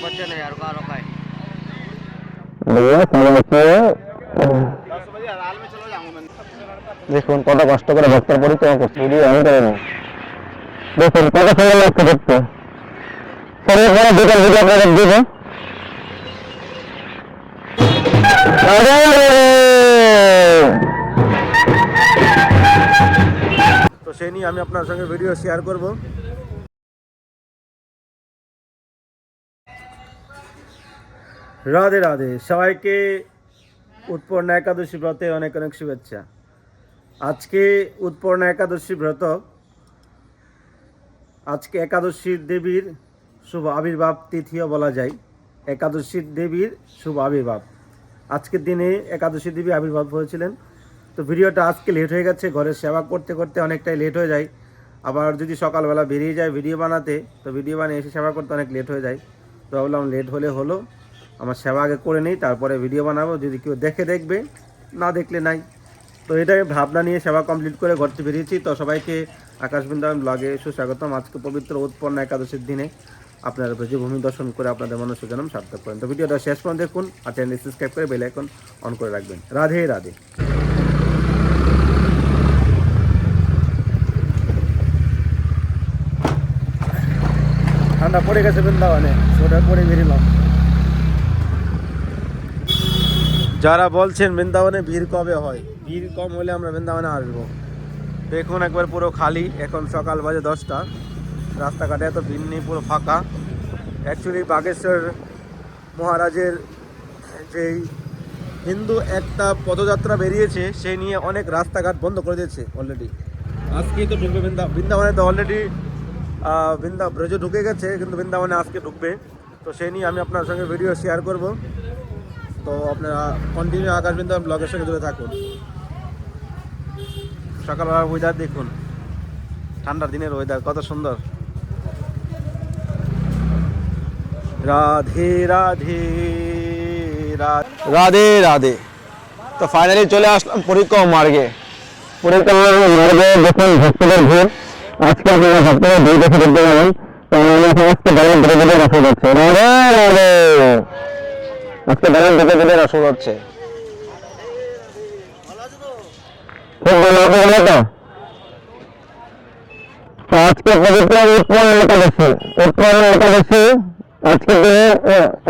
बच्चे ने यार कहाँ रखा है भैया समझिए দেখুন কত কষ্ট করে ভক্তের পরিচয় করছে ভিডিও আমি করে নি দেখুন কত সুন্দর লাগছে দেখতে শরীর পরে দুটো ভিডিও আপনাদের দিব তো সেই নিয়ে আমি আপনার সঙ্গে ভিডিও শেয়ার করব রাধে রাধে। সবাইকে উৎপন্ন একাদশী ব্রতে অনেক অনেক শুভেচ্ছা। আজকে উৎপন্ন একাদশী ব্রত, আজকে একাদশীর দেবীর শুভ আবির্ভাব তিথিও বলা যায়। একাদশীর দেবীর শুভ আবির্ভাব। আজকের দিনে একাদশী দেবী আবির্ভাব হয়েছিলেন। তো ভিডিওটা আজকে লেট হয়ে গেছে, ঘরের সেবা করতে করতে অনেকটাই লেট হয়ে যায়। আবার যদি সকালবেলা বেরিয়ে যায় ভিডিও বানাতে, তো ভিডিও বানিয়ে এসে সেবা করতে অনেক লেট হয়ে যায়। তো ভাবলাম লেট হলে হলো। আমার সেবা আগে করে নিই, তারপরে ভিডিও বানাবো, যদি কেউ দেখে দেখবে, না দেখলে নাই। তো এটাই ভাবনা নিয়ে সেবা কমপ্লিট করে ঘরতে বেরিয়েছি। তো সবাইকে আকাশ বৃন্দাবন ব্লগে সুস্বাগতম। আজকে পবিত্র উৎপন্ন একাদশীর দিনে আপনারা ভূমি দর্শন করে আপনাদের মনুষ্য জন্ম সার্থক করেন। তো ভিডিওটা শেষ পর্যন্ত দেখুন আর চ্যানেল সাবস্ক্রাইব করে বেল আইকন অন করে রাখবেন। রাধে রাধে। ঠান্ডা পড়ে গেছে বৃন্দাবনে সোয়েটার পরে বেরিলাম যারা বলছেন বৃন্দাবনে ভিড় কবে হয়? ভিড় কম হলে আমরা বৃন্দাবনে আসব। দেখুন একবার পুরো খালি, এখন সকাল বাজে দশটা। রাস্তাঘাটে এত ভিড় নেই, পুরো ফাঁকা। অ্যাকচুয়ালি বাগেশ্বর মহারাজের যেই হিন্দু একটা পদযাত্রা বেরিয়েছে, সেই নিয়ে অনেক রাস্তাঘাট বন্ধ করে দিয়েছে অলরেডি আজকেই তো ঢুকবে বৃন্দা, বৃন্দাবনে তো অলরেডি বৃন্দা ব্রজ ঢুকে গেছে, কিন্তু বৃন্দাবনে আজকে ঢুকবে। তো সেই নিয়ে আমি আপনার সঙ্গে ভিডিও শেয়ার করব। তো আপনারা কন্টিনিউ আকাশ বৃন্দাবন ব্লগের সঙ্গে জুড়ে থাকুন। সকালবেলার ওয়েদার দেখুন। ঠান্ডার দিনের ওয়েদার কত সুন্দর। রাধে রাধে রাধে। রাধে তো ফাইনালি চলে আসলাম পরিক্রমা মার্গে। পরিক্রমা মার্গে দেখুন ভক্তদের ভিড়, আজকে আপনারা ভক্তদের দেখতে পাবেন। তো সমস্ত আজকের দিনে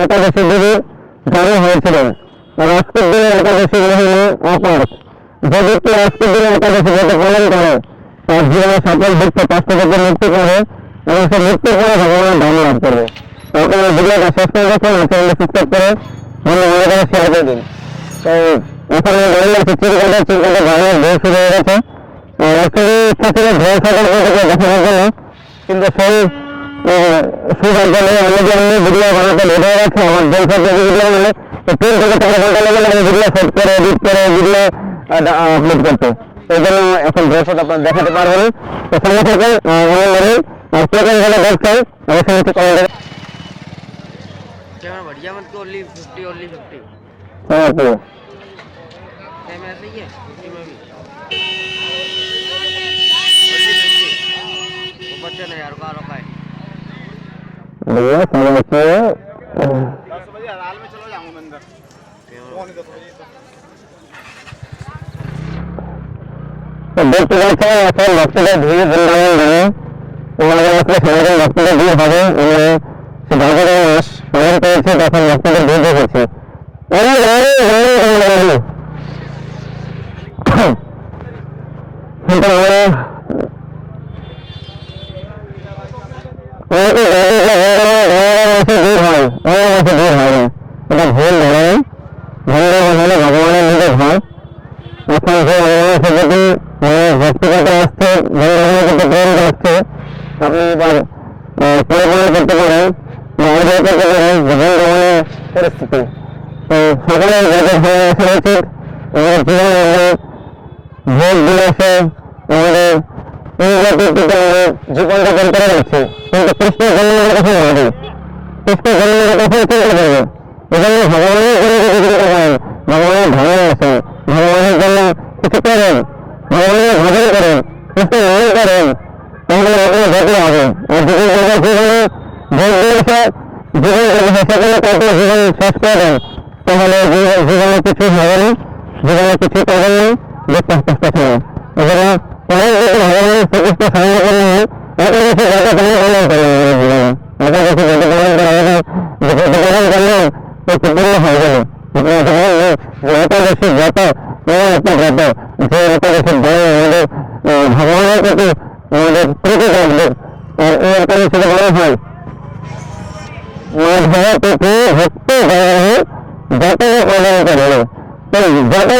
একাদশী হয়েছিলেন আর আজকের দিনে একাদশী ব্রত পালন করে, তার জীবনে সকল দুঃখ কষ্ট থেকে মুক্তি করে, এবং সে মৃত্যু করে ভগবানের ধান লাভ করবে তখন ভিডিওটা শেষ করে অন্য মনে করে দিন। তো আমি দাঁড়িয়ে আছি চিরকাটা চিরকাটা ধারণের ভোর শুরু হয়ে গেছে। অ্যাকচুয়ালি সকাল দেখানোর জন্য কিন্তু সেই সুযোগ নেই আমি আমি ভিডিও বানাতে লেট হয়ে গেছে। আমার মানে তিন থেকে চার ঘণ্টা লেগে সেট করে এডিট করে ভিডিও আপলোড করতে। এই জন্য এখন ভোর সাথে দেখাতে পারবেন তো সঙ্গে থেকে আমার মনে আর কে কোন দেখছেন অবশ্যই একটু কমেন্ট कैमरा बढ़िया मत ओनली 50 ओनली 50 ओहो कैमरा सही है 50 में भी। वो बच्चे ना यार का रोका है। भैया सारे बच्चे 10 बजे हलाल में चलो जाऊँगा मैं अंदर। फ़ोन 10 बजे देख सकते हैं ऐसे डॉक्टर धीरे धीरे बने उन्होंने मतलब डॉक्टर दूर हो गए उन्होंने सिद्धार्थ পালন করেছে তখন ভক্তদের ভিড় দেখেছে অনেক অনেক অনেক অনেক অনেক। কিন্তু আমরা অনেকে ভিড় হয় অনেক ভিড় হয় না এটা ভুল ধরে ভুল হলে ভগবানের নিজের হয় এখন যে মানুষের যদি ব্যক্তিগত আসছে ভগবানের প্রতি প্রেম আসছে আপনি এবার পরিপূর্ণ করতে পারেন বা অর্জন করতে পারেন জীবন ভ্রমণের পরিস্থিতি তো সকলের যাদের হয়ে আসা উচিত আমাদের জীবনে আমরা ভোগ দিয়ে এসে আমাদের বের করে যাচ্ছি কিন্তু কৃষ্ণের জন্মের কথা ভাবি কৃষ্ণের জন্মের কথা চিন্তা করবে এজন্য ভগবানের জন্য কিছু চিন্তা করেন ভগবানের ধর্ম আছে ভগবানের জন্য কিছু করেন ভগবানের ভজন করেন কৃষ্ণের নাম করেন তাহলে আপনার যত হবে আর যদি জীবনে ভোগ দিয়েছে জীবন সেখানে কাউকে জীবন শেষ করে দেন তাহলে জীবন- কিছু হবে না। জীবনে কিছু করবেন না। দেখতে এজন্য পরে ভগবানের শ্রীকৃষ্ণ যত তুমি অনেক যত বেশি যত যত আমাদের ভগবানের প্রতি আমাদের প্রীতি থাকবে আর এই এত বেশি বড় হয়। প্রতি ভক্তি যত করে তাই যত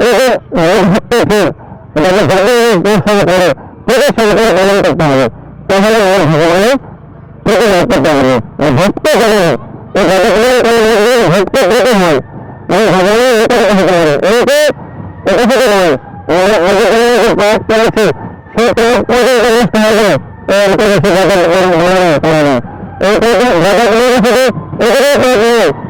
এই যত করে হবে। তাহলে আমার ভগবানের করতে হবে। আর ভক্তি করে এই ভগবানের ভক্তি হয় আমি ভগবানের এটা হতে পারে এটাকে এটা থেকে আগে কোনো পাঠ করেছি সে পাঠ করে হবে এর মনে করে না এই যাদের মনে করে এটাকে করে এটাকে বুঝতে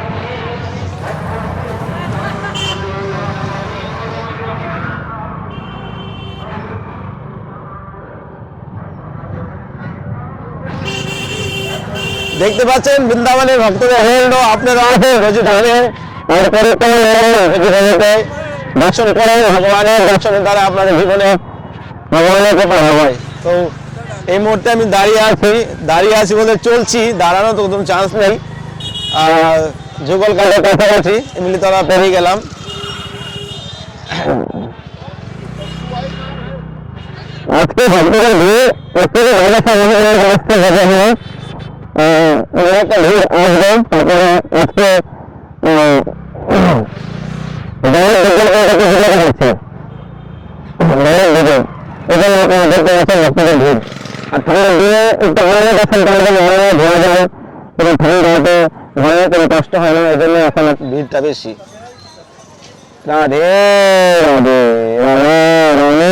দেখতে পাচ্ছেন বৃন্দাবনের ভক্তদের হল আপনারা দর্শন করে ভগবানের দর্শনের দ্বারা আপনাদের জীবনে ভগবানের কৃপা হবে। তো এই মুহূর্তে আমি দাঁড়িয়ে আছি দাঁড়িয়ে আছি বলে চলছি দাঁড়ানো তো কোনো চান্স নেই। যুগল কালের কাছাকাছি এমনি তারা পেরিয়ে গেলাম। আজকে ভক্তদের ভিড় একটু ভালো সামনে হ্যাঁ একটা ভিড় আসবে তারপরে এখানে ভিড় আর ঠান্ডা দিয়ে একটু আরামে দর্শন করলে আরামে ধোয়া যায় এবং ঠান্ডাতে ঘরে কোনো কষ্ট হয় না এই জন্য এখন ভিড়টা বেশি রাধে রাধে রাধে রাধে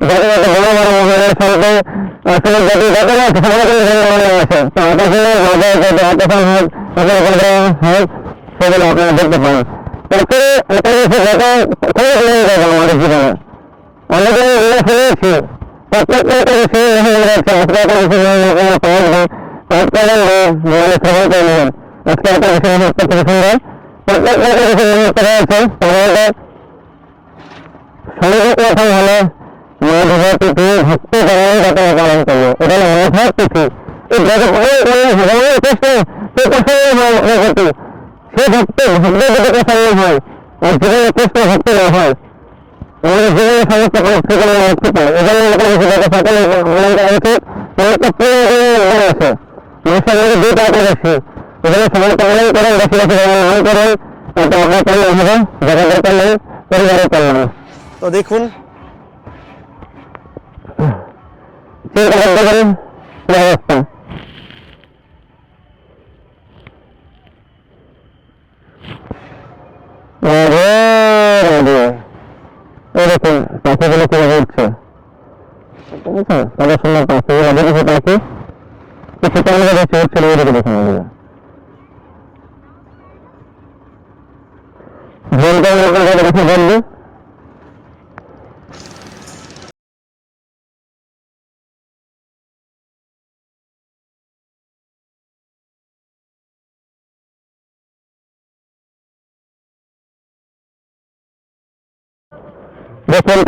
যাতে যাতে বড় বড় মহিলার সাথে আসলে যদি দেখে না সবাই করে বৃন্দাবনে আছে তো আকাশে রাজা যদি আকাশন হয় তাদের করে হয় সেগুলো আপনারা দেখতে পান তাতে এটা এসে দেখা খুবই ভালো লাগে আমাদের জীবনে অনেকে উল্লেখ হয়েছে প্রত্যেকটা করেছে হয়ে যাচ্ছে আজকে একটা বিষয় নিয়ে কোনো পাওয়া যায় তারপরে বলে সবাই করে নেবেন আজকে একটা বিষয় নিয়ে অত্যন্ত সুন্দর প্রত্যেকটা বিষয় নিয়ে করা হয়েছে তাহলে সঙ্গে কথা হলো মাধবের তিথি ভক্তি করার কথা পালন করব এটা হলো এই কৃষ্ণ সে প্রসন্ন হয় প্রসন্ন হয় আর জীবনে কৃষ্ণ ভক্তি না হয় আমাদের জীবনে সমস্ত করে মুক্তি পায় লোকের বেশি লোকের সকলে মনে করা সমস্ত প্রিয় আছে এজন্য সবাই পালন করেন বেশি বেশি নাম করেন তাতে আপনার কল্যাণ হবে জগতের কল্যাণ তো দেখুন এরকম পাখিগুলো কীভাবে উঠছে বুঝছ কত সুন্দর পাখিগুলো পাখি কিছু ওইদিকে বৃন্দাবনের কথা কথা বলব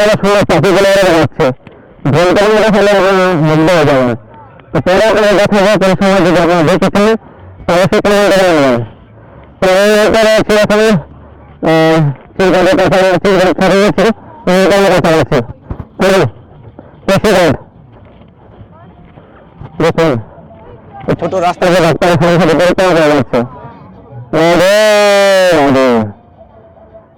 কলকাতা সময় পাখিগুলো এরা যাচ্ছে ভোলকার মধ্যে হলে বন্ধ হয়ে যাবে। তো পরে আপনারা দেখা যায় কোনো সময় যদি আপনারা দেখেছেন, তাহলে সে কোনো জায়গায় তো এই ব্যাপারে সেরকমই চিরকালের কথা চিরকাল ছাড়ে গেছে এই কথা প্রেসিডেন্ট দেখুন। ছোট রাস্তা ডাক্তারের সাথে সাথে পরিচয় করে যাচ্ছে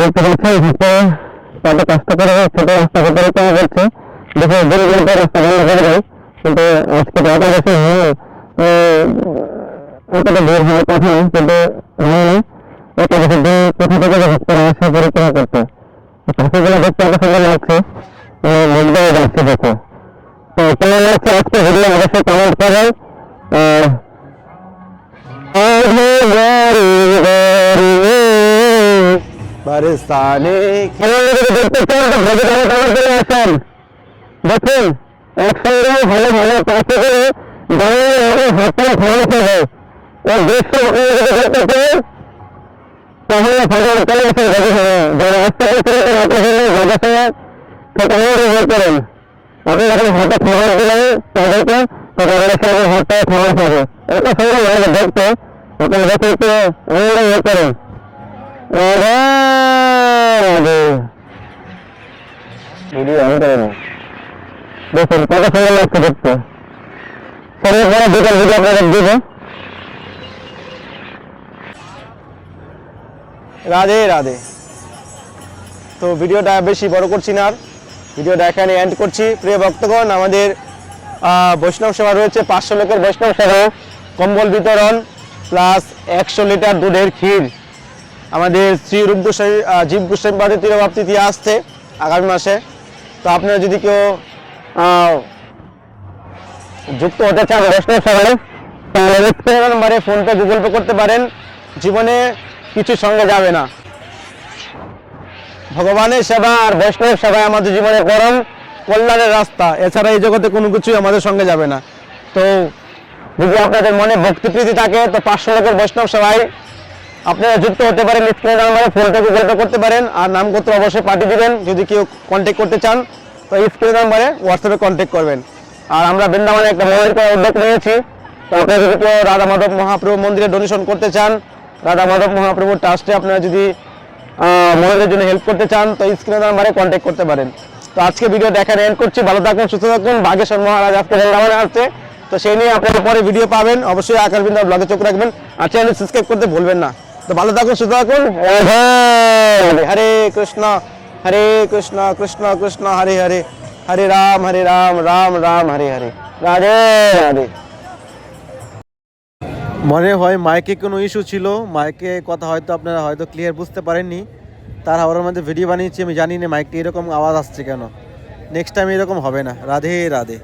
দেখতে পাচ্ছেন ভক্তরা কত কষ্ট করে ছোট রাস্তা পরিক্রমা করছে দেখে দূরে দূরে রাস্তা বন্ধ করে দেয় কিন্তু আজকে একাদশী হয়ে অতটা দূর হওয়ার কথা না কিন্তু হয়নি। একাদশীর দিন কোথা থেকে যে ভক্তরা আসে পরিক্রমা করতে। পাখিগুলো দেখতে এত সুন্দর লাগছে। হয়ে যাচ্ছে দেখে। তো, কেমন লাগছে আজকে ভিডিও অবশ্যই কমেন্ট করবেন আসেন দেখুন একসঙ্গে ভালো ভালো পাশে করে দাঁড়িয়ে হাতে খাওয়া খাবে ও দৃশ্য আপনারা যদি দেখতে চান তাহলে ফাঁকা চলে আসেন ভোজে খাবে যারা আসতে আসতে আপনার ভোজে খাবে সেখানে রিপোর্ট করেন আপনি যখন হাতে খাবার দিলেন তাদেরকে তাদের সাথে হাতে খাবার খাবে এটা সুন্দর লাগে দেখতে আপনারা দেখে একটু আনন্দ ইয়ে করেন দেখুন কত সুন্দর লাগছে দেখতে শরীর পরে বিকাল ভিডিও আপনাদের দিব রাধে রাধে। তো ভিডিওটা বেশি বড় করছি না আর। ভিডিওটা এখানে এন্ড করছি। প্রিয় ভক্তগণ, আমাদের বৈষ্ণব সেবা রয়েছে পাঁচশো লোকের বৈষ্ণব সেবা। কম্বল বিতরণ প্লাস একশো লিটার দুধের ক্ষীর। আমাদের শ্রী রূপ গোস্বামী জীব গোস্বামী বাড়ির তিরভাব তিথি আসছে আগামী মাসে। তো আপনারা যদি কেউ যুক্ত হতে চান স্ক্রিনের ফোনপে গুগল পে করতে পারেন। জীবনে কিছু সঙ্গে যাবে না। ভগবানের সেবা আর বৈষ্ণব সেবাই আমাদের জীবনে পরম কল্যাণের রাস্তা। এছাড়া এই জগতে কোনো কিছুই আমাদের সঙ্গে যাবে না। তো যদি আপনাদের মনে ভক্তিপ্রীতি থাকে, তো পাঁচশো লোকের বৈষ্ণব সেবায় আপনারা যুক্ত হতে পারেন স্ক্রিনের নাম্বারে ফোনপে গুগল পে করতে পারেন আর নামগোত্র অবশ্যই পাঠিয়ে দিবেন যদি কেউ কন্ট্যাক্ট করতে চান, তো স্ক্রিনের নাম্বারে হোয়াটসঅ্যাপে কন্ট্যাক্ট করবেন। আর আমরা বৃন্দাবনে একটা মন্দির করার উদ্যোগ নিয়েছি। তো আপনারা যদি কেউ রাধা মাধব মহাপ্রভু মন্দিরে ডোনেশন করতে চান, রাধা মাধব মহাপ্রভুর ট্রাস্টে আপনারা যদি মন্দিরের জন্য হেল্প করতে চান, তো স্ক্রিনের নাম্বারে কন্ট্যাক্ট করতে পারেন। তো আজকে ভিডিও দেখার এন্ড করছি। ভালো থাকুন, সুস্থ থাকুন। বাগেশ্বর মহারাজ আজকে বৃন্দাবনে আসছে। তো সেই নিয়ে আপনারা পরে ভিডিও পাবেন। অবশ্যই বৃন্দা ব্লগে চোখ রাখবেন। আর চ্যানেল সাবস্ক্রাইব করতে ভুলবেন না। তো ভালো থাকুন সুস্থ থাকুন রাধে হরে কৃষ্ণ হরে কৃষ্ণ কৃষ্ণ কৃষ্ণ হরে হরে। হরে রাম হরে রাম রাম রাম হরে হরে। রাধে রাধে। মনে হয় মাইকে কোনো ইস্যু ছিল। মাইকে কথা হয়তো আপনারা হয়তো ক্লিয়ার বুঝতে পারেননি। তার হাওড়ার মধ্যে ভিডিও বানিয়েছি আমি জানি না মাইকটি এরকম আওয়াজ আসছে কেন। নেক্সট টাইম এরকম হবে না। রাধে রাধে।